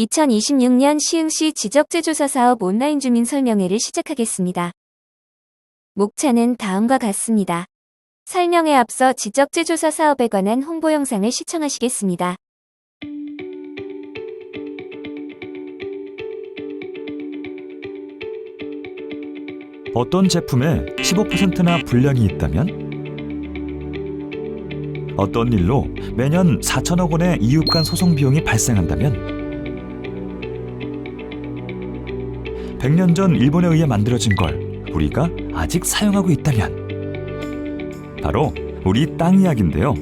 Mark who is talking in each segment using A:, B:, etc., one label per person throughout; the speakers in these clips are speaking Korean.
A: 2026년 시흥시 지적재조사 사업 온라인 주민 설명회를 시작하겠습니다. 목차는 다음과 같습니다. 설명에 앞서 지적재조사 사업에 관한 홍보 영상을 시청하시겠습니다.
B: 어떤 제품에 15%나 불량이 있다면? 어떤 일로 매년 4천억 원의 이웃 간 소송 비용이 발생한다면? 100년 전 일본에 의해 만들어진 걸 우리가 아직 사용하고 있다면? 바로 우리 땅 이야기인데요.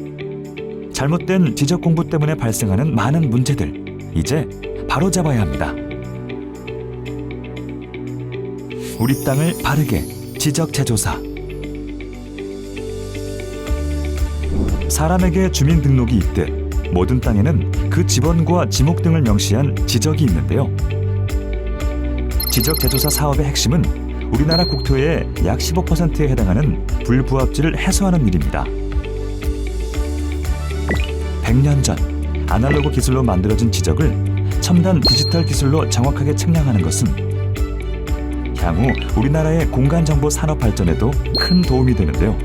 B: 잘못된 지적 공부 때문에 발생하는 많은 문제들 이제 바로 잡아야 합니다. 우리 땅을 바르게 지적 재조사. 사람에게 주민등록이 있듯 모든 땅에는 그 지번과 지목 등을 명시한 지적이 있는데요. 지적 재조사 사업의 핵심은 우리나라 국토의 약 15%에 해당하는 불부합지를 해소하는 일입니다. 100년 전 아날로그 기술로 만들어진 지적을 첨단 디지털 기술로 정확하게 측량하는 것은 향후 우리나라의 공간 정보 산업 발전에도 큰 도움이 되는데요.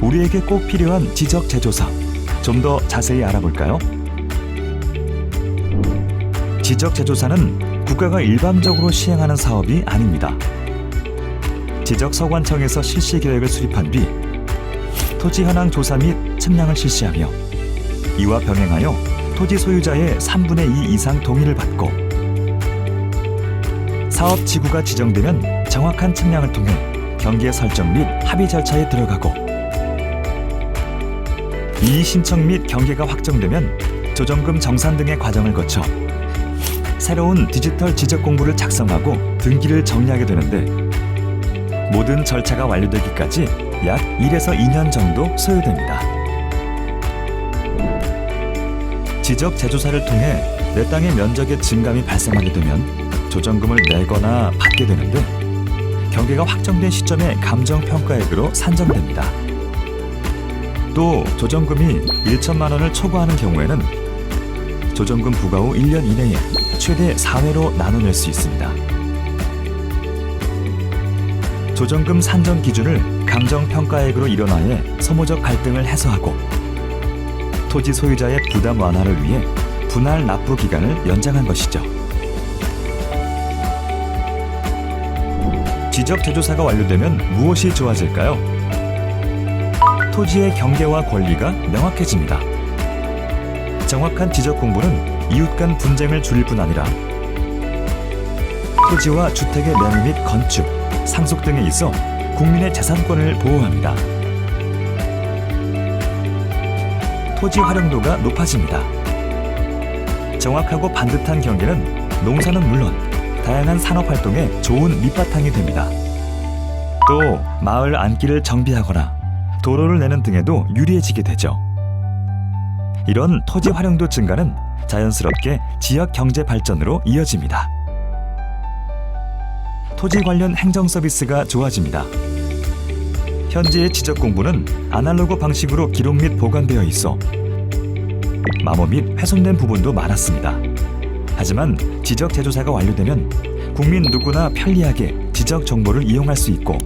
B: 우리에게 꼭 필요한 지적 재조사 좀 더 자세히 알아볼까요? 지적 재조사는 국가가 일반적으로 시행하는 사업이 아닙니다. 지적 서관청에서 실시 계획을 수립한 뒤 토지 현황 조사 및 측량을 실시하며 이와 병행하여 토지 소유자의 3분의 2 이상 동의를 받고 사업 지구가 지정되면 정확한 측량을 통해 경계 설정 및 합의 절차에 들어가고 이의 신청 및 경계가 확정되면 조정금 정산 등의 과정을 거쳐 새로운 디지털 지적 공부를 작성하고 등기를 정리하게 되는데 모든 절차가 완료되기까지 약 1에서 2년 정도 소요됩니다. 지적 재조사를 통해 내 땅의 면적의 증감이 발생하게 되면 조정금을 내거나 받게 되는데 경계가 확정된 시점에 감정평가액으로 산정됩니다. 또 조정금이 1천만 원을 초과하는 경우에는 조정금 부과 후 1년 이내에 최대 4회로 나눠낼 수 있습니다. 조정금 산정 기준을 감정평가액으로 일원화해 소모적 갈등을 해소하고 토지 소유자의 부담 완화를 위해 분할 납부 기간을 연장한 것이죠. 지적 재조사가 완료되면 무엇이 좋아질까요? 토지의 경계와 권리가 명확해집니다. 정확한 지적 공부는 이웃 간 분쟁을 줄일 뿐 아니라 토지와 주택의 매매 및 건축, 상속 등에 있어 국민의 재산권을 보호합니다. 토지 활용도가 높아집니다. 정확하고 반듯한 경계는 농사는 물론 다양한 산업 활동에 좋은 밑바탕이 됩니다. 또 마을 안길을 정비하거나 도로를 내는 등에도 유리해지게 되죠. 이런 토지 활용도 증가는 자연스럽게 지역 경제 발전으로 이어집니다. 토지 관련 행정 서비스가 좋아집니다. 현재의 지적 공부는 아날로그 방식으로 기록 및 보관되어 있어 마모 및 훼손된 부분도 많았습니다. 하지만 지적 재조사가 완료되면 국민 누구나 편리하게 지적 정보를 이용할 수 있고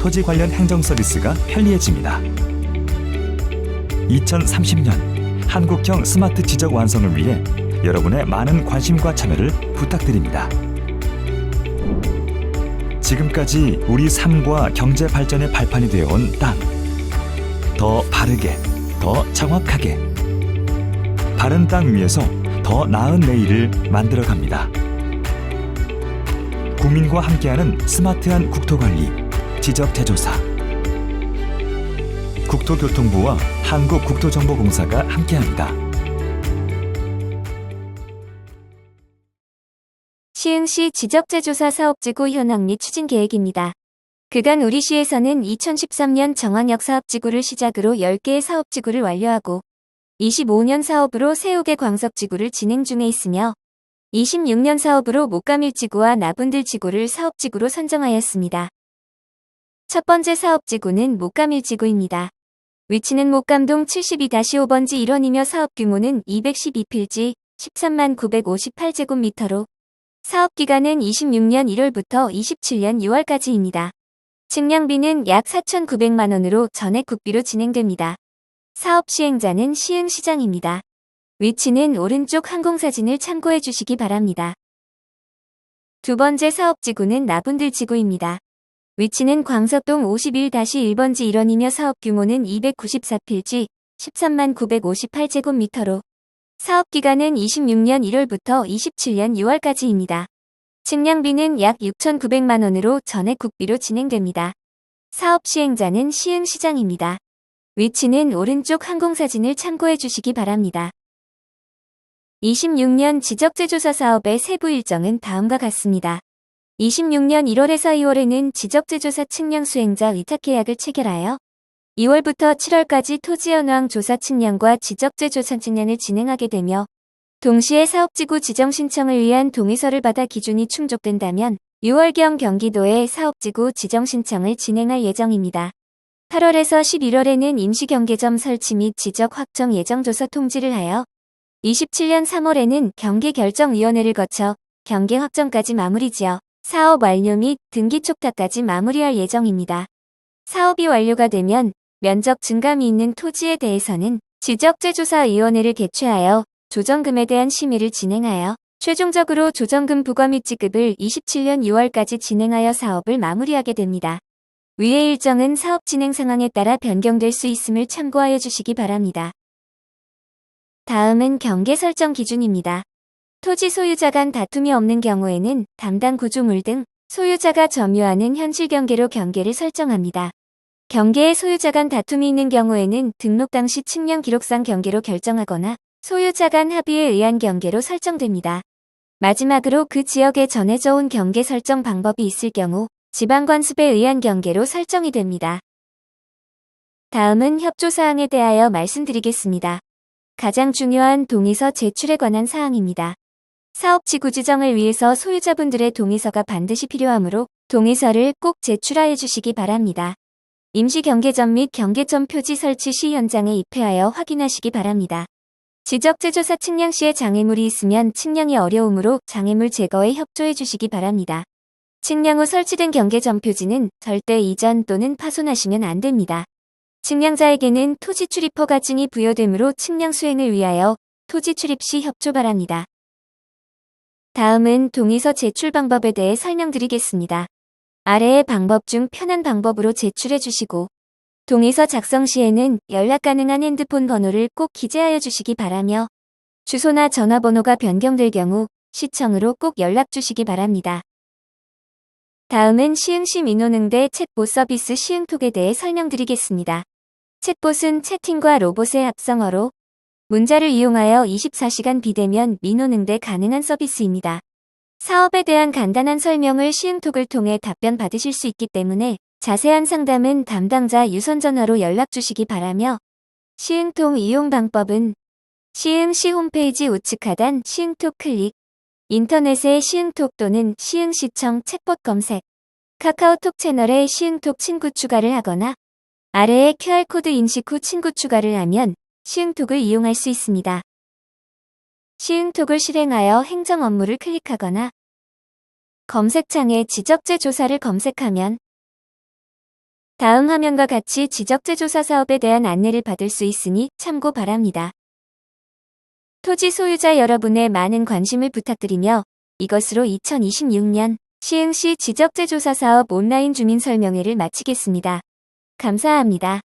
B: 토지 관련 행정 서비스가 편리해집니다. 2030년 한국형 스마트 지적 완성을 위해 여러분의 많은 관심과 참여를 부탁드립니다. 지금까지 우리 삶과 경제 발전의 발판이 되어 온 땅. 더 바르게, 더 정확하게. 바른 땅 위에서 더 나은 내일을 만들어 갑니다. 국민과 함께하는 스마트한 국토관리, 지적 재조사. 국토교통부와 한국국토정보공사가 함께합니다.
A: 시흥시 지적재조사 사업지구 현황 및 추진 계획입니다. 그간 우리 시에서는 2013년 정황역 사업지구를 시작으로 10개의 사업지구를 완료하고 25년 사업으로 세옥의 광석지구를 진행 중에 있으며 26년 사업으로 목감일지구와 나분들지구를 사업지구로 선정하였습니다. 첫 번째 사업지구는 목감일지구입니다. 위치는 목감동 72-5번지 1원이며 사업 규모는 212필지 13만 958제곱미터로 사업 기간은 26년 1월부터 27년 6월까지입니다. 측량비는 약 4,900만 원으로 전액 국비로 진행됩니다. 사업 시행자는 시흥시장입니다. 위치는 오른쪽 항공사진을 참고해 주시기 바랍니다. 두 번째 사업지구는 나분들지구입니다. 위치는 광석동 51-1번지 1원이며 사업 규모는 294필지 13만 958제곱미터로 사업 기간은 26년 1월부터 27년 6월까지입니다. 측량비는 약 6,900만 원으로 전액 국비로 진행됩니다. 사업 시행자는 시흥시장입니다. 위치는 오른쪽 항공사진을 참고해 주시기 바랍니다. 26년 지적재조사 사업의 세부 일정은 다음과 같습니다. 26년 1월에서 2월에는 지적재조사 측량 수행자 위탁 계약을 체결하여 2월부터 7월까지 토지 현황 조사 측량과 지적재조사 측량을 진행하게 되며 동시에 사업지구 지정 신청을 위한 동의서를 받아 기준이 충족된다면 6월경 경기도에 사업지구 지정 신청을 진행할 예정입니다. 8월에서 11월에는 임시경계점 설치 및 지적 확정 예정 조사 통지를 하여 27년 3월에는 경계결정위원회를 거쳐 경계 확정까지 마무리지어 사업 완료 및 등기 촉탁까지 마무리할 예정입니다. 사업이 완료가 되면 면적 증감이 있는 토지에 대해서는 지적재조사위원회를 개최하여 조정금에 대한 심의를 진행하여 최종적으로 조정금 부과 및 지급을 27년 6월까지 진행하여 사업을 마무리하게 됩니다. 위의 일정은 사업 진행 상황에 따라 변경될 수 있음을 참고하여 주시기 바랍니다. 다음은 경계 설정 기준입니다. 토지 소유자 간 다툼이 없는 경우에는 담당 구조물 등 소유자가 점유하는 현실 경계로 경계를 설정합니다. 경계의 소유자 간 다툼이 있는 경우에는 등록 당시 측량 기록상 경계로 결정하거나 소유자 간 합의에 의한 경계로 설정됩니다. 마지막으로 그 지역에 전해져 온 경계 설정 방법이 있을 경우 지방관습에 의한 경계로 설정이 됩니다. 다음은 협조사항에 대하여 말씀드리겠습니다. 가장 중요한 동의서 제출에 관한 사항입니다. 사업지구 지정을 위해서 소유자분들의 동의서가 반드시 필요하므로 동의서를 꼭 제출하여 주시기 바랍니다. 임시 경계점 및 경계점 표지 설치 시 현장에 입회하여 확인하시기 바랍니다. 지적재조사 측량 시에 장애물이 있으면 측량이 어려우므로 장애물 제거에 협조해 주시기 바랍니다. 측량 후 설치된 경계점 표지는 절대 이전 또는 파손하시면 안 됩니다. 측량자에게는 토지 출입 허가증이 부여되므로 측량 수행을 위하여 토지 출입 시 협조 바랍니다. 다음은 동의서 제출 방법에 대해 설명드리겠습니다. 아래의 방법 중 편한 방법으로 제출해 주시고 동의서 작성 시에는 연락 가능한 핸드폰 번호를 꼭 기재하여 주시기 바라며 주소나 전화번호가 변경될 경우 시청으로 꼭 연락 주시기 바랍니다. 다음은 시흥시 민원응대 챗봇 서비스 시흥톡에 대해 설명드리겠습니다. 챗봇은 채팅과 로봇의 합성어로 문자를 이용하여 24시간 비대면 민원응대 가능한 서비스입니다. 사업에 대한 간단한 설명을 시흥톡을 통해 답변 받으실 수 있기 때문에 자세한 상담은 담당자 유선 전화로 연락 주시기 바라며 시흥톡 이용 방법은 시흥시 홈페이지 우측 하단 시흥톡 클릭 인터넷에 시흥톡 또는 시흥시청 챗봇 검색 카카오톡 채널에 시흥톡 친구 추가를 하거나 아래에 QR코드 인식 후 친구 추가를 하면 시흥톡을 이용할 수 있습니다. 시흥톡을 실행하여 행정 업무를 클릭하거나 검색창에 지적재 조사를 검색하면 다음 화면과 같이 지적재 조사 사업에 대한 안내를 받을 수 있으니 참고 바랍니다. 토지 소유자 여러분의 많은 관심을 부탁드리며 이것으로 2026년 시흥시 지적재 조사 사업 온라인 주민 설명회를 마치겠습니다. 감사합니다.